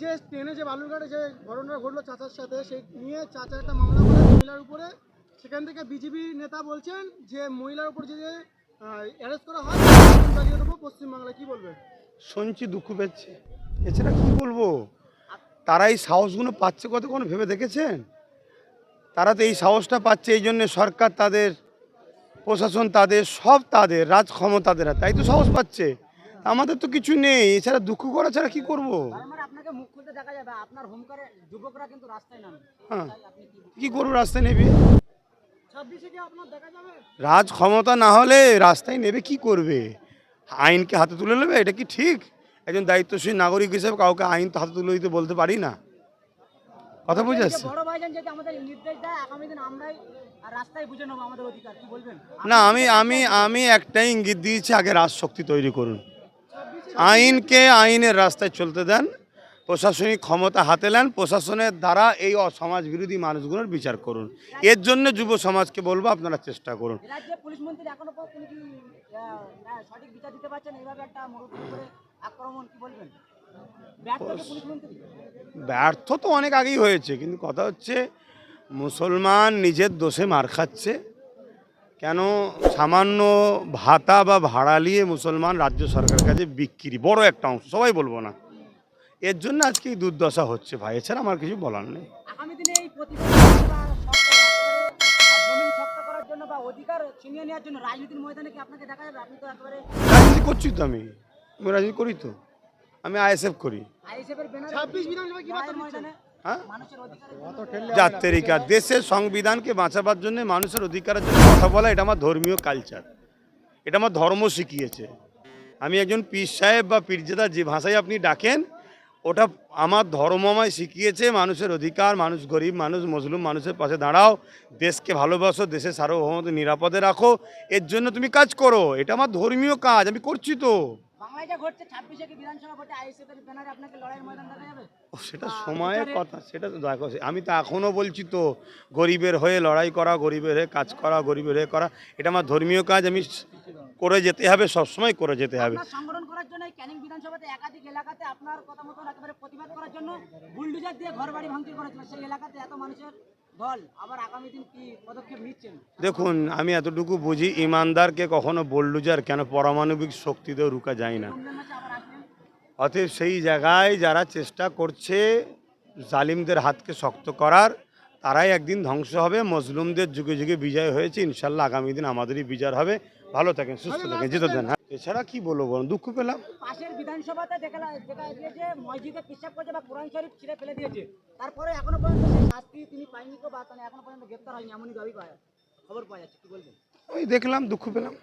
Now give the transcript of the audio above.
যে ট্রেনে যে বালুরঘাটে যে ঘটনা ঘটলো চাচার সাথে, সেই নিয়ে চাচা একটা মামলা করে মহিলার উপরে। সেখান থেকে বিজেপি নেতা বলছেন যে মহিলার উপর যে অ্যারেস্ট করা হয় পশ্চিমবাংলায়। কি বলবে শুনছি দুঃখ পেয়েছে। এছাড়া কি বলব? তারা এই সাহসগুলো পাচ্ছে কত কোনো ভেবে দেখেছেন? তারা তো এই সাহসটা পাচ্ছে, এই জন্য সরকার তাদের, প্রশাসন তাদের, সব তাদের রাজ ক্ষমতাদের। তাই তো সাহস পাচ্ছে। আমাদের তো কিছু নেই এছাড়া দুঃখ করা ছাড়া কি করব? রাস্তায় হ্যাঁ কি করব রাস্তায় নেবে? রাজ ক্ষমতা না হলে রাস্তায় নেবে কি করবে? আইনকে হাতে তুলে নেবে এটা কি ঠিক? একজন দায়িত্বশীল নাগরিক হিসেবে কাউকে আইন তো হাতে তুলে দিতে বলতে পারি না। কথা বুঝে আসছে না আমি আমি আমি একটাই ইঙ্গিত দিয়েছি আগে রাজশক্তি তৈরি করুন। আইনকে আইনের রাস্তায় চলতে দেন প্রশাসনিক ক্ষমতা হাতে নেন প্রশাসনের দ্বারা এই অসমাজ বিরোধী মানুষগুলোর বিচার করুন। এর জন্য যুব সমাজকে বলব আপনারা চেষ্টা করুন। ব্যর্থ তো অনেক আগেই হয়েছে কিন্তু কথা হচ্ছে মুসলমান নিজের দোষে মার খাচ্ছে। কেন সামান্য ভাতা বা ভাড়া নিয়ে মুসলমান রাজ্য সরকারের কাছে বিক্রি? বড় একটা অংশ সবাই বলব না। এর জন্য আজকে এই দুর্দশা হচ্ছে ভাই এছাড়া আমার কিছু বলার নেই। আগামী দিনে এই প্রতিবাদ বা শক্ত একেবারে জমিন শক্ত করার জন্য বা অধিকার ছিনিয়ে নেওয়ার জন্য রাজনীতির ময়দানে কি আপনাকে দেখা যাবে? আপনি তো একেবারে রাজনীতি করছি তো আমি। আমি রাজনীতি করি তো। আমি আইএসএফ করি। আইএসএফ এর ব্যানারে 26 বিধানসভায় কি বার্তা লড়াইয়ের ময়দানে হ্যাঁ? মানুষের দেশের সংবিধানকে বাঁচাবার জন্য মানুষের অধিকারের জন্য কথা বলা, এটা আমার ধর্মীয় কালচার এটা আমার ধর্ম শিখিয়েছে। আমি একজন পীর সাহেব বা পীরজাদা, যে ভাষায় আপনি ডাকেন, ওটা আমার ধর্ম আমায় শিখিয়েছে, মানুষের অধিকার, মানুষ গরিব মানুষ, মজলুম মানুষের পাশে দাঁড়াও, দেশকে ভালোবাসো, দেশের সার্বভৌমত্ব নিরাপদে রাখো, এর জন্য তুমি কাজ করো। এটা আমার ধর্মীয় কাজ, আমি করছি তো। বাংলায় ঘটছে ছাব্বিশে কি বিধানসভা ভোটে আইএসএফ এর ব্যানারে আপনাকে লড়াইয়ের ময়দান দেখা যাবে? সেটা সময়ের কথা সেটা তো দেখো আমি তো এখনও বলছি তো গরিবের হয়ে লড়াই করা গরিবের হয়ে কাজ করা গরিবের হয়ে করা এটা আমার ধর্মীয় কাজ আমি করে যেতে হবে সবসময় করে যেতে হবে। সংগঠন করার জন্য ক্যানিং বিধানসভাতে একাধিক এলাকাতে আপনার কথা মতো একেবারে প্রতিবাদ করার জন্য বুলডোজার দিয়ে ঘর বাড়ি ভাঙচুর করেছিল সেই এলাকাতে এত মানুষের দেখুন আমি এতটুকু বুঝি ইমানদারকে কখনো বোল্ডুজার কেন পারমাণবিক শক্তিতেও রুকা যায় না? অতএব সেই জায়গায় যারা চেষ্টা করছে জালিমদের হাতকে শক্ত করার তারাই একদিন ধ্বংস হবে। মজলুমদের যুগে যুগে বিজয় হয়েছে। ইনশাল্লাহ আগামী দিন আমাদেরই বিজয় হবে। ভালো থাকেন সুস্থ থাকেন। যেতে দেন হ্যাঁ এছাড়া কি বলব বলুন? দুঃখ পেলাম। পাশের বিধানসভাতে দেখা দেখা যে মসজিদে পেশাব করেছে বা কোরআন শরীফ ছিঁড়ে ফেলে দিয়েছে তারপরে এখনও পর্যন্ত শাস্তি তিনি পাইনি তো বা এখনও পর্যন্ত গ্রেপ্তার হয়নি এমনই দাবি পাওয়া খবর পাওয়া যাচ্ছে। কি বলবেন? ওই দেখলাম দুঃখ পেলাম।